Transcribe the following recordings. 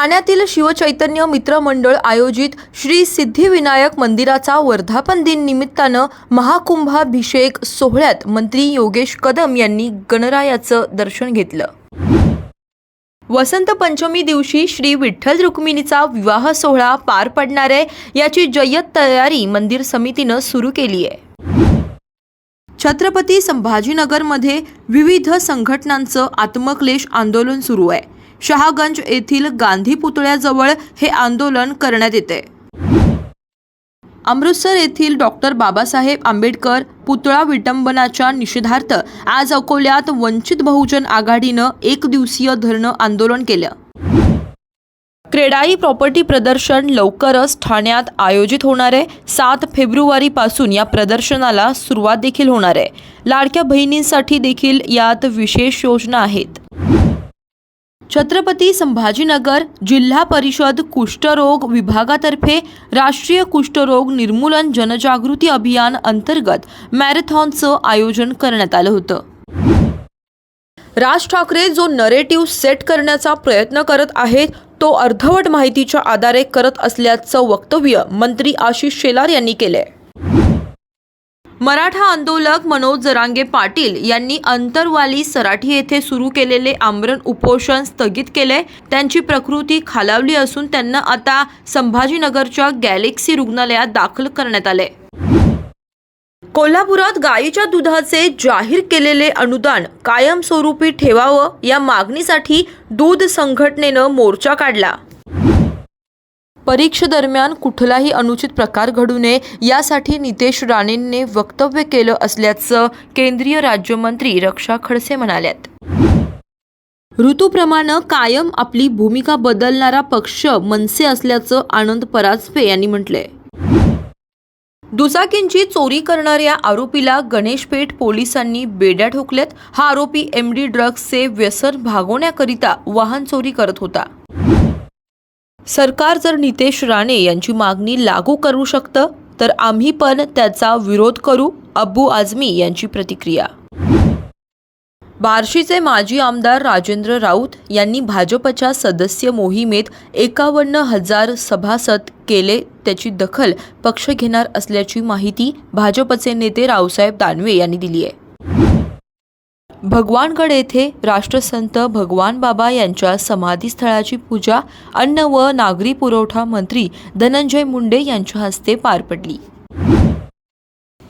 ठाण्यातील शिवचैतन्य मित्र मंडळ आयोजित श्री सिद्धिविनायक मंदिराचा वर्धापन दिन निमित्तानं महाकुंभाभिषेक सोहळ्यात मंत्री योगेश कदम यांनी गणरायाचं दर्शन घेतलं. वसंत पंचमी दिवशी श्री विठ्ठल रुक्मिणीचा विवाह सोहळा पार पडणार आहे याची जय्यत तयारी मंदिर समितीनं सुरू केली आहे. छत्रपती संभाजीनगरमध्ये विविध संघटनांचं आत्मक्लेश आंदोलन सुरू आहे. शहागंज येथील गांधी पुतळ्याजवळ हे आंदोलन करण्यात येते. अमृतसर येथील डॉक्टर बाबासाहेब आंबेडकर पुतळा विटंबनाच्या निषेधार्थ आज अकोल्यात वंचित बहुजन आघाडीनं एक दिवसीय धरणं आंदोलन केलं. क्रेडाई प्रॉपर्टी प्रदर्शन लवकरच ठाण्यात आयोजित होणार आहे. सात फेब्रुवारीपासून या प्रदर्शनाला सुरुवात देखील होणार आहे. लाडक्या बहिणींसाठी देखील यात विशेष योजना आहेत. छत्रपती संभाजीनगर जिल्हा परिषद कुष्ठरोग विभागातर्फे राष्ट्रीय कुष्ठरोग निर्मूलन जनजागृती अभियान अंतर्गत मॅरेथॉनचं आयोजन करण्यात आलं होतं. राज ठाकरे जो नरेटिव्ह सेट करण्याचा प्रयत्न करत आहेत तो अर्धवट माहितीच्या आधारे करत असल्याचं वक्तव्य मंत्री आशिष शेलार यांनी केलंय. मराठा आंदोलक मनोज जरांगे पाटील यांनी अंतरवाली सराठी येथे सुरू केलेले आमरण उपोषण स्थगित केले त्यांची प्रकृती खालावली असून त्यांना आता संभाजीनगरच्या गॅलेक्सी रुग्णालयात दाखल करण्यात आले कोल्हापुरात गायीच्या दुधाचे जाहीर केलेले अनुदान कायमस्वरूपी ठेवावं या मागणीसाठी दूध संघटनेनं मोर्चा काढला. परीक्षेदरम्यान कुठलाही अनुचित प्रकार घडू नये यासाठी नितेश राणेंनी वक्तव्य केलं असल्याचं केंद्रीय राज्यमंत्री रक्षा खडसे म्हणाल्यात. ऋतूप्रमाणे कायम आपली भूमिका बदलणारा पक्ष मनसे असल्याचं आनंद पराजपे यांनी म्हटलंय. दुचाकींची चोरी करणाऱ्या आरोपीला गणेशपेठ पोलिसांनी बेड्या ठोकल्यात. हा आरोपी एम डी ड्रग्सचे व्यसन भागवण्याकरिता वाहन चोरी करत होता. सरकार जर नितेश राणे यांची मागणी लागू करू शकतं तर आम्ही पण त्याचा विरोध करू अब्बू आझमी यांची प्रतिक्रिया. बार्शीचे माजी आमदार राजेंद्र राऊत यांनी भाजपच्या सदस्य मोहिमेत एकावन्न हजार सभासद केले त्याची दखल पक्ष घेणार असल्याची माहिती भाजपचे नेते रावसाहेब दानवे यांनी दिली आहे भगवानगड येथे राष्ट्रसंत भगवान बाबा यांच्या समाधीस्थळाची पूजा अन्न व नागरी पुरवठा मंत्री धनंजय मुंडे यांच्या हस्ते पार पडली.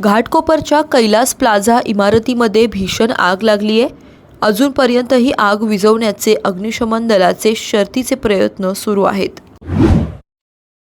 घाटकोपरच्या कैलास प्लाझा इमारतीमध्ये भीषण आग लागली आहे. अजूनपर्यंतही आग विझवण्याचे अग्निशमन दलाचे शर्तीचे प्रयत्न सुरू आहेत.